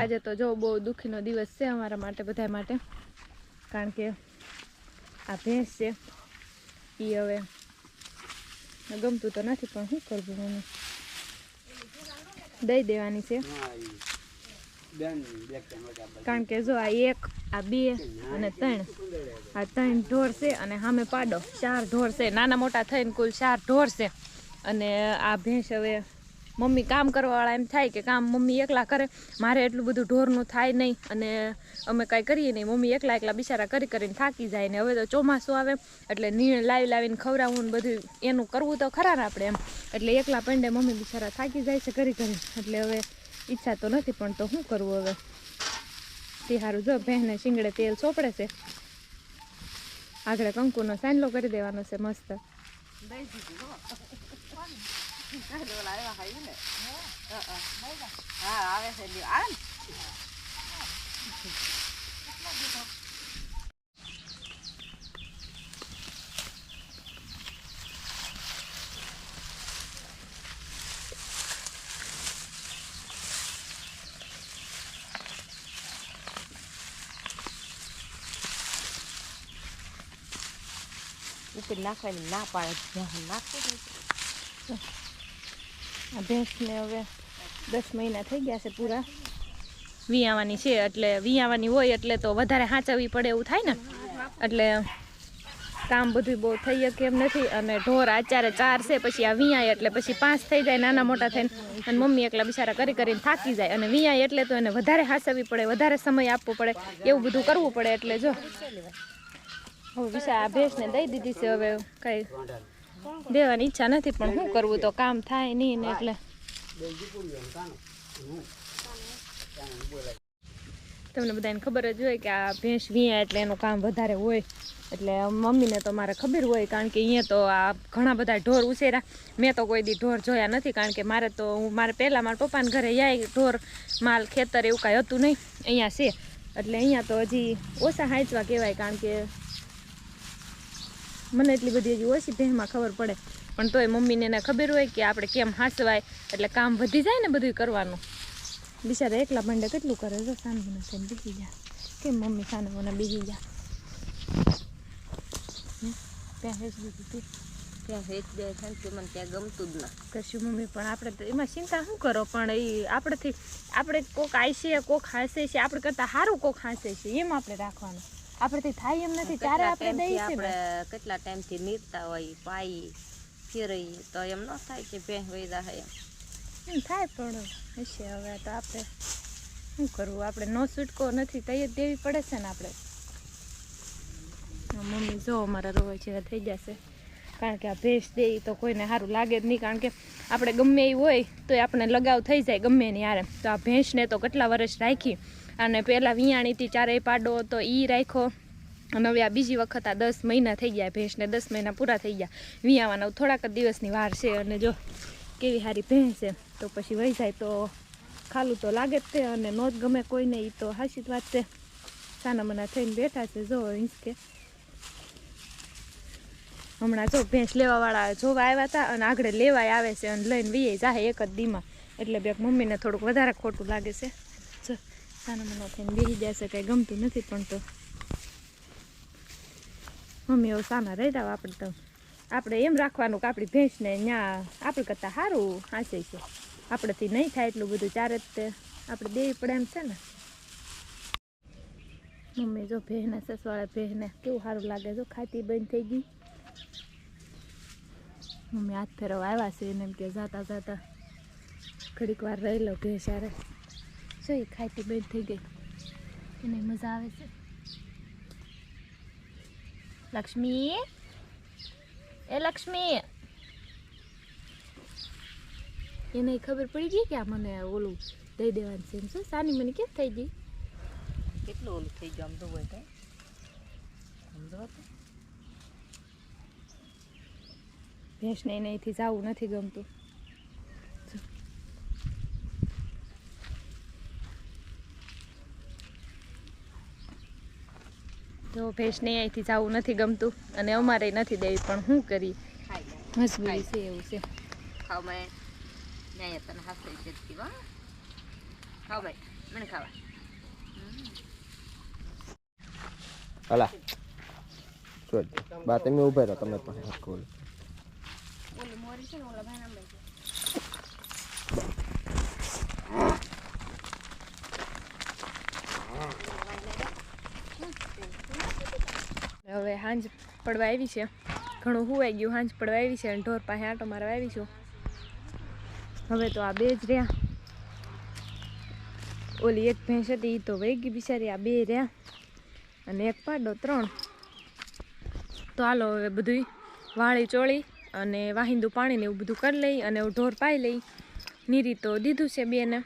આજે તો જો બહુ દુઃખીનો દિવસ છે અમારા માટે બધા માટે. કારણ કે આ ભેંસ છે એ હવે ગમતું તો નથી પણ શું કરવું મને દઈ દેવાની છે. કારણ કે જો આ એક આ બે અને ત્રણ આ ત્રણ ઢોર છે અને સામે પાડો ચાર ઢોર છે. નાના મોટા થઈને કુલ ચાર ઢોર છે. અને આ ભેંસ હવે મમ્મી કામ કરવાવાળા એમ થાય કે કામ મમ્મી એકલા કરે, મારે એટલું બધું ઢોરનું થાય નહીં અને અમે કાંઈ કરીએ નહીં. મમ્મી એકલા એકલા બિચારા કરી કરીને થાકી જાય ને હવે તો ચોમાસું આવે એટલે નીણ લાવી લાવીને ખવડાવવું ને બધું એનું કરવું તો ખરા ને આપણે એમ. એટલે એકલા પંડે મમ્મી બિચારા થાકી જાય છે કરી કરીને એટલે હવે ઈચ્છા તો નથી, પણ તો શું કરવું હવે? તે સારું જો બહેને શીંગડે તેલ ચોપડે છે. આગળ કંકુનો સાંડલો કરી દેવાનો છે, મસ્ત. હા આવે છે લ્યો આવે ને ઉપર નાખવાની ના પાડે જ્યાં નાખવું જ આ ભેંસને હવે દસ મહિના થઈ ગયા છે પૂરા. વિયાવાની છે, એટલે વિયાવાની હોય એટલે તો વધારે હાંચવવી પડે એવું થાય ને? એટલે કામ બધું બહુ થઈ શકે એમ નથી અને ઢોર આચારે ચાર છે, પછી આ વિયાય એટલે પછી પાંચ થઈ જાય, નાના મોટા થઈને. અને મમ્મી એકલા બિચારા કરી કરીને થાકી જાય. અને વિયાય એટલે તો એને વધારે હાંચવવી પડે, વધારે સમય આપવો પડે, એવું બધું કરવું પડે એટલે જો. હવે વિશા આ ભેંસને દઈ દીધી છે, હવે કઈ દેવાની ઈચ્છા નથી, પણ શું કરવું તો કામ થાય નહીં ને એટલે. તમને બધાને ખબર જ હોય કે આ ભેંસ વીયા એટલે એનું કામ વધારે હોય. એટલે મમ્મીને તો મારે ખબર હોય, કારણ કે અહીંયા તો આ ઘણા બધા ઢોર ઉછેરા. મેં તો કોઈ દી ઢોર જોયા નથી, કારણ કે મારે તો હું, મારે પહેલાં મારા પપ્પાને ઘરે જાય ઢોર, માલ, ખેતર એવું કાંઈ હતું નહીં. અહીંયા છે. એટલે અહીંયા તો હજી ઓછા હાંચવા કહેવાય, કારણ કે મને એટલી બધી હજી ઓછી ભેહમાં ખબર પડે. પણ તોય મમ્મીને એને ખબર હોય કે આપણે કેમ હાંસવાય એટલે કામ વધી જાય ને બધું કરવાનું. બિચારા એકલા ભંડે કેટલું કરે? છે સાને મને થઈને બીજી જા કેમ મમ્મી સાનુ મને બીજી જા? ત્યાં તું? ત્યાં વેચ દે છે મને ત્યાં ગમતું જ ના. કશું મમ્મી પણ આપણે તો એમાં ચિંતા શું કરો? પણ એ આપણેથી આપણે કોક આઈશે કોક હાંસે છે આપણે કરતાં સારું કોક હાંસે છે એમ આપણે રાખવાનું. આપણેથી થાય એમ નથી ત્યારે આપણે દઈએ આપણે કેટલા ટાઈમથી નીરતા હોય પાઈ ફેરઈ તો એમ ન થાય કે ભેં વૈદા હે એમ. એમ થાય પણ હશે હવે તો આપણે શું કરવું? આપણે નો છૂટકો નથી તૈયાર દેવી પડે છે ને આપણે. મમ્મી જો અમારા રોવા જેવા થઈ જશે કારણ કે આ ભેંસ દે તો કોઈને સારું લાગે જ નહીં કારણ કે આપણે ગમે એ હોય તો આપણે લગાવ થઈ જાય ગમે નહીં હારે. તો આ ભેંસને તો કેટલા વર્ષ રાખી? અને પહેલાં વિયાણીથી ચારેય પાડો તો એ રાખ્યો. અને હવે આ બીજી વખત આ દસ મહિના થઈ ગયા ભેંસને દસ મહિના પૂરા થઈ ગયા. વિયાવાના થોડાક દિવસની વાર છે અને જો કેવી સારી ભેંસ છે, તો પછી વહી જાય તો ખાલું તો લાગે જ તે અને નો જ ગમે કોઈને એ તો હાસી વાત છે. સાના મના થઈને બેઠા છે, જો હિંચકે હમણાં જો ભેંસ લેવાવાળા જોવા આવ્યા હતા અને આગળ લેવાય આવે છે અને લઈને વીએ જાય એક જ દીમાં. એટલે બે મમ્મીને થોડુંક વધારે ખોટું લાગે છે. સાના મના થઈને બેસી જશે, કંઈ ગમતું નથી પણ તો. મમ્મી હવે સાના રહી દાવ આપણે તો. આપણે એમ રાખવાનું કે આપણી ભેંસને ત્યાં આપણે કરતાં સારું હાંસે છે. આપણેથી નહીં થાય એટલું બધું ચારે જ આપણે દેવી પડે એમ છે ને. મમ્મી જો ભેહને સસવાળા ભેહને કેવું સારું લાગે જો ખાતી બંધ થઈ ગઈ. મમ્મી હાથ ફેરવા આવ્યા છે એને એમ કે જાતા જાતા ઘડીક વાર રહી લો ભેંસ યારે જો એ ખાતી બંધ થઈ ગઈ. એને મજા આવે છે. લક્ષ્મી. એ લક્ષ્મી. એને ખબર પડી ગઈ કે આ મને ઓલું દઈ દેવાનું છે એમ શું સાની મને કેમ થઈ ગઈ? કેટલું ઓલું થઈ ગયું? આમ તો હોય તો. સમજો ભેંસને એને અહીંથી જવું નથી ગમતું. તો ભેંસને અહીંથી જવું નથી ગમતું અને અમારે નથી દેવી પણ શું કરી? મજબૂરી છે એવું છે. ખાવ મેં ન્યાય તને હાથે જતી વા ખાવ ભાઈ. મને ખાવા. હલા બા તમે ઊભા રહો તમે પણ ઓલી મોરી છે ને ઓલા ભાઈ નામ છે હવે હાંજ પડવા આવી છે. ઘણું હુવાઈ ગયું હાંજ પડવા આવી છે અને ઢોર પાસે આંટો મારવા આવી છું. હવે તો આ બે જ રહ્યા. ઓલી એક ભેંસ હતી એ તો વહી ગઈ બિચારી, આ બે રહ્યા. અને એક પાડો, ત્રણ. તો હાલો હવે બધું વાળી ચોળી અને વાહિંદુ પાણીને એવું બધું કરી લઈ અને હું ઢોર પાઈ લઈ. નીરી તો દીધું છે બેને.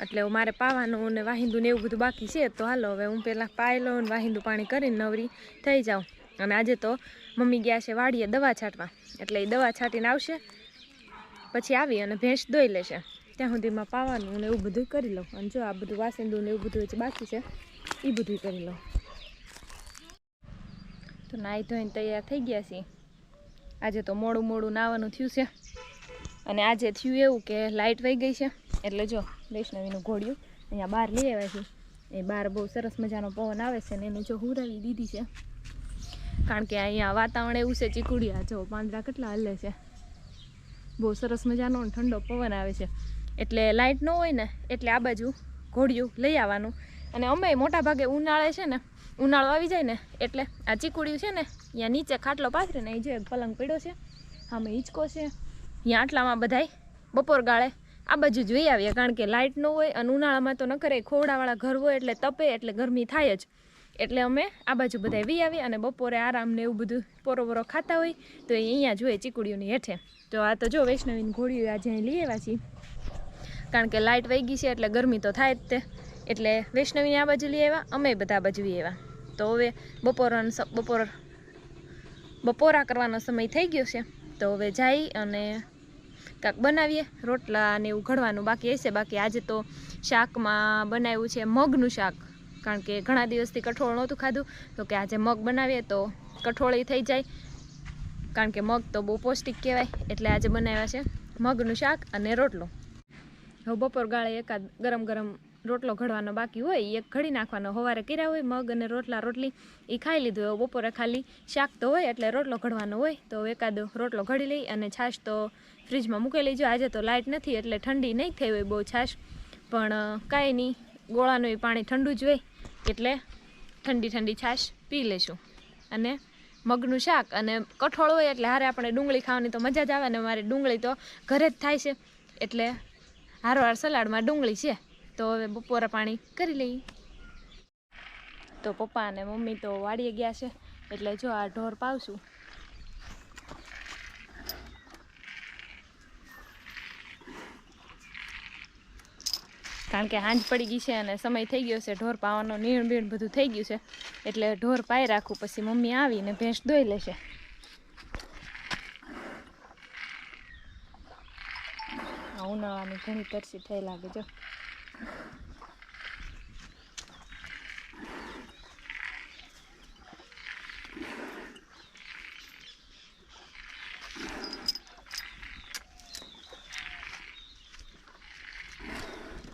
એટલે મારે પાવાનું ને વાહિંદુ ને એવું બધું બાકી છે. તો હાલો હવે હું પહેલાં પાઈ લઉં ને વાહિંદુ પાણી કરીને નવરી થઈ જાઉં. અને આજે તો મમ્મી ગયા છે વાડીએ દવા છાંટવા. એટલે એ દવા છાંટીને આવશે, પછી આવી અને ભેંસ દોઈ લેશે. ત્યાં સુધીમાં પાવાનું ને એવું બધું કરી લઉં. અને જો આ બધું વાસિંદુ ને એવું બધું જે બાકી છે એ બધું કરી લઉં. તો નાહી ધોઈને તૈયાર થઈ ગયા છીએ. આજે તો મોડું મોડું નાવાનું થયું છે. અને આજે થયું એવું કે લાઇટ વહી ગઈ છે. એટલે જો વૈષ્ણવીનું ઘોડિયું અહીંયા બહાર લઈ આવ્યા છીએ. એ બહાર બહુ સરસ મજાનો પવન આવે છે ને એને જો હુરાવી દીધી છે. કારણ કે અહીંયા વાતાવરણ એવું છે, ચીકુડિયા જો, પાંદડા કેટલા હલે છે. બહુ સરસ મજાનો ઠંડો પવન આવે છે. એટલે લાઇટ ન હોય ને, એટલે આ બાજુ ઘોડિયું લઈ આવવાનું. અને અમે મોટા ભાગે ઉનાળે છે ને, ઉનાળો આવી જાય ને, એટલે આ ચીકુડિયું છે ને, અહીંયા નીચે ખાટલો પાથરીને અહીં જે પલંગ પડ્યો છે, આમાં હિંચકો છે. અહીંયા આટલામાં બધાય બપોર ગાળે આ બાજુ જ વહી આવીએ, કારણ કે લાઇટ ન હોય અને ઉનાળામાં તો ન કરે ખોવડાવાળા ઘર હોય એટલે તપે, એટલે ગરમી થાય જ. એટલે અમે આ બાજુ બધા વી આવી અને બપોરે આરામ ને એવું બધું પોરો પોરો ખાતા હોય તો એ અહીંયા જોઈએ ચીકુડીઓની હેઠે. તો આ તો જો વૈષ્ણવીની ઘોડીઓ આજે અહીં લઈ આવ્યા છીએ. કારણ કે લાઇટ વહી ગઈ છે એટલે ગરમી તો થાય જ તે. એટલે વૈષ્ણવીને આ બાજુ લઈ આવ્યા, અમે બધા બાજુ લઈ આવ્યા. તો હવે બપોર બપોર, બપોરા કરવાનો સમય થઈ ગયો છે. તો હવે જઈ અને કાંક બનાવીએ, રોટલા ને એવું ઘડવાનું બાકી હશે. બાકી આજે તો શાકમાં બનાવ્યું છે મગનું શાક. કારણ કે ઘણા દિવસથી કઠોળ નહોતું ખાધું. તો કે આજે મગ બનાવીએ તો કઠોળી થઈ જાય. કારણ કે મગ તો બહુ પૌષ્ટિક કહેવાય. એટલે આજે બનાવ્યા છે મગનું શાક અને રોટલો. હવે બપોર ગાળે એકાદ ગરમ ગરમ રોટલો ઘડવાનો બાકી હોય એ ઘડી નાખવાનો. સવારે કર્યા હોય મગ અને રોટલા, રોટલી એ ખાઈ લીધું. હોય બપોરે ખાલી શાક તો હોય એટલે રોટલો ઘડવાનો હોય. તો એકાદો રોટલો ઘડી લઈ અને છાશ તો ફ્રીજમાં મૂકી લેજો. આજે તો લાઇટ નથી એટલે ઠંડી નહીં થઈ હોય બહુ છાશ. પણ કાંઈ નહીં. ગોળાનું પાણી ઠંડુ જ હોય. એટલે ઠંડી ઠંડી છાશ પી લેશું. અને મગનું શાક અને કઠોળ હોય એટલે હારે આપણે ડુંગળી ખાવાની તો મજા જ આવે ને મારી ડુંગળી તો ઘરે જ થાય છે. એટલે હારોહાર સલાડમાં ડુંગળી છે. તો હવે બપોરે પાણી કરી લઈએ. તો પપ્પા અને મમ્મી તો વાળીએ ગયા છે. એટલે જો આ ઢોર પાવશું. કારણ કે હાંજ પડી ગઈ છે અને સમય થઈ ગયો છે, ઢોર પાવાનો નીણ બીણ બધું થઈ ગયું છે, એટલે ઢોર પાઈ રાખું, પછી મમ્મી આવીને ભેંસ દોઈ લેશે. ઉનાળાની ઘણી તરસી થઈ લાગે જો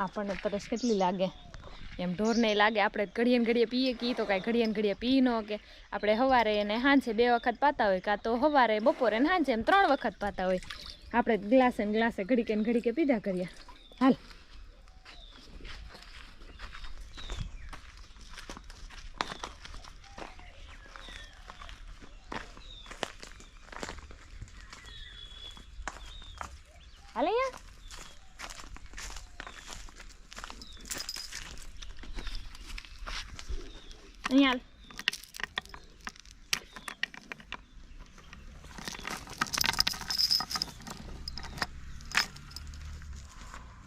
આપણને તરસ કેટલી લાગે? એમ ઢોરને લાગે, આપણે ઘડીએ ઘડીએ પીએ, કી તો કાંઈ ઘડીએ ઘડીએ પી ન કે. આપણે સવારે એને સાંજે બે વખત પાતા હોય, કાં તો સવારે બપોરે ને સાંજે એમ ત્રણ વખત પાતા હોય. આપણે ગ્લાસે ને ગ્લાસે ઘડીકે ને ઘડીકે પીધા કરીએ. હાલ અહીંયા અહીંયા હાલ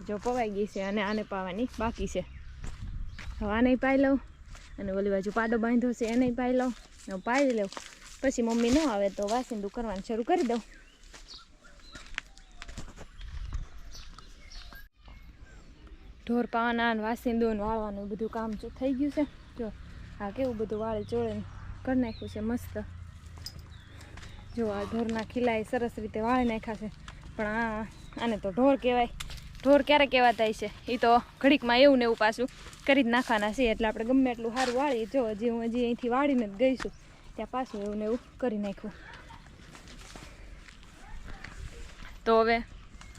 જો પવાઈ ગઈ છે અને આને પાવાની બાકી છે. હવે આને પાઈ લઉં અને ઓલી બાજુ પાડો બાંધો છે એને પાઈ લઉં હું પાઈ લઉં. પછી મમ્મી ન આવે તો વાસિંદુ કરવાનું શરૂ કરી દઉં. ઢોર પાવાના વાસિંદુને વાળવાનું બધું કામ થઈ ગયું છે. જો આ કેવું બધું વાળે ચોળે કરી નાખ્યું છે મસ્ત. જો આ ઢોરના ખીલાએ સરસ રીતે વાળી નાખ્યા છે. પણ આ આને તો ઢોર કહેવાય. ઢોર ક્યારે કહેવાતા છે? એ તો ઘડીકમાં એવું ને એવું પાછું કરી જ નાખવાના છે, એટલે આપણે ગમે એટલું સારું વાળીએ. જો, હજી હું હજી અહીંથી વાળીને જ ગઈશું ત્યાં પાછું એવું ને એવું કરી નાખ્યું. તો હવે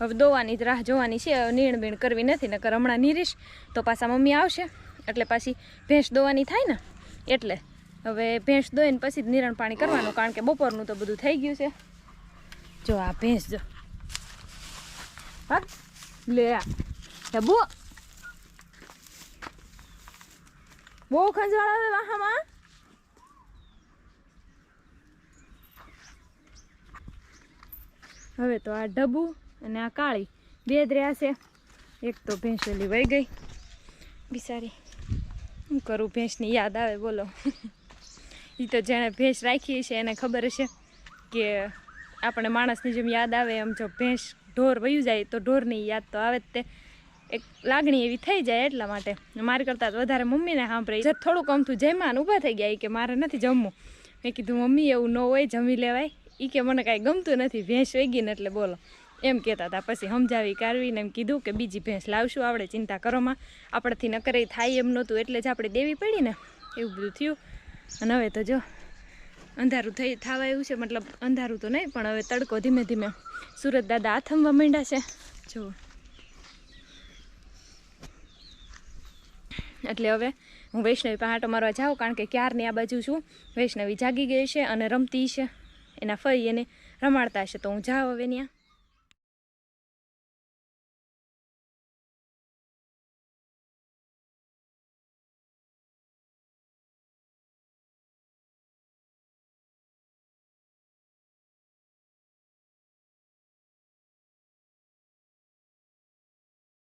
હવે દોવાની જ રાહ જોવાની છે. નીણ બીણ કરવી નથી, નકર હમણાં નીરીશ તો પાછા મમ્મી આવશે. એટલે પાછી ભેંસ દોવાની થાય ને, એટલે હવે ભેંસ દોઈને પછી જ નિરણ પાણી કરવાનું, કારણ કે બપોરનું તો બધું થઈ ગયું છે. જો આ ભેંસ જો. હા? લે. આ ડબ્બુ બહુ ખંજવાળ આવે વાહામાં હવે તો આ ઢબુ અને આ કાળી બે જ રહ્યા છે. એક તો ભેંસ ઓલી વહી ગઈ. બિચારી શું કરું ભેંસની યાદ આવે, બોલો. એ તો જેણે ભેંસ રાખી છે, એને ખબર છે કે આપણે માણસની જેમ યાદ આવે એમ જો ભેંસ ઢોર વયું જાય તો ઢોરની યાદ તો આવે જ તે. એક લાગણી એવી થઈ જાય એટલા માટે. મારી કરતાં વધારે મમ્મીને સાંભળે. થોડુંક અમથું જમવાનું ઊભા થઈ ગયા કે મારે નથી જમવું. મેં કીધું, મમ્મી, એવું ન હોય, જમી લેવાય. એ કે, મને કાંઈ ગમતું નથી, ભેંસ વેગીને એટલે બોલો. એમ કહેતા હતા. પછી સમજાવી કાઢવીને એમ કીધું કે, બીજી ભેંસ લાવશું આપણે ચિંતા કરોમાં આપણેથી નકરે થાય એમ નહોતું એટલે જ આપણે દેવી પડી ને. એવું બધું થયું. અને હવે તો જો અંધારું થઈ થવા એવું છે, મતલબ અંધારું તો નહીં, પણ હવે તડકો ધીમે ધીમે સુરત દાદા આથમવા માંડ્યા છે. જુઓ એટલે હવે હું વૈષ્ણવી પહાટો મારવા જાઉં, કારણ કે ક્યારની આ બાજુ છું? વૈષ્ણવી જાગી ગઈ છે અને રમતી છે. એના ફરી એને રમાડતા હશે તો હું જાઉં હવે ત્યાં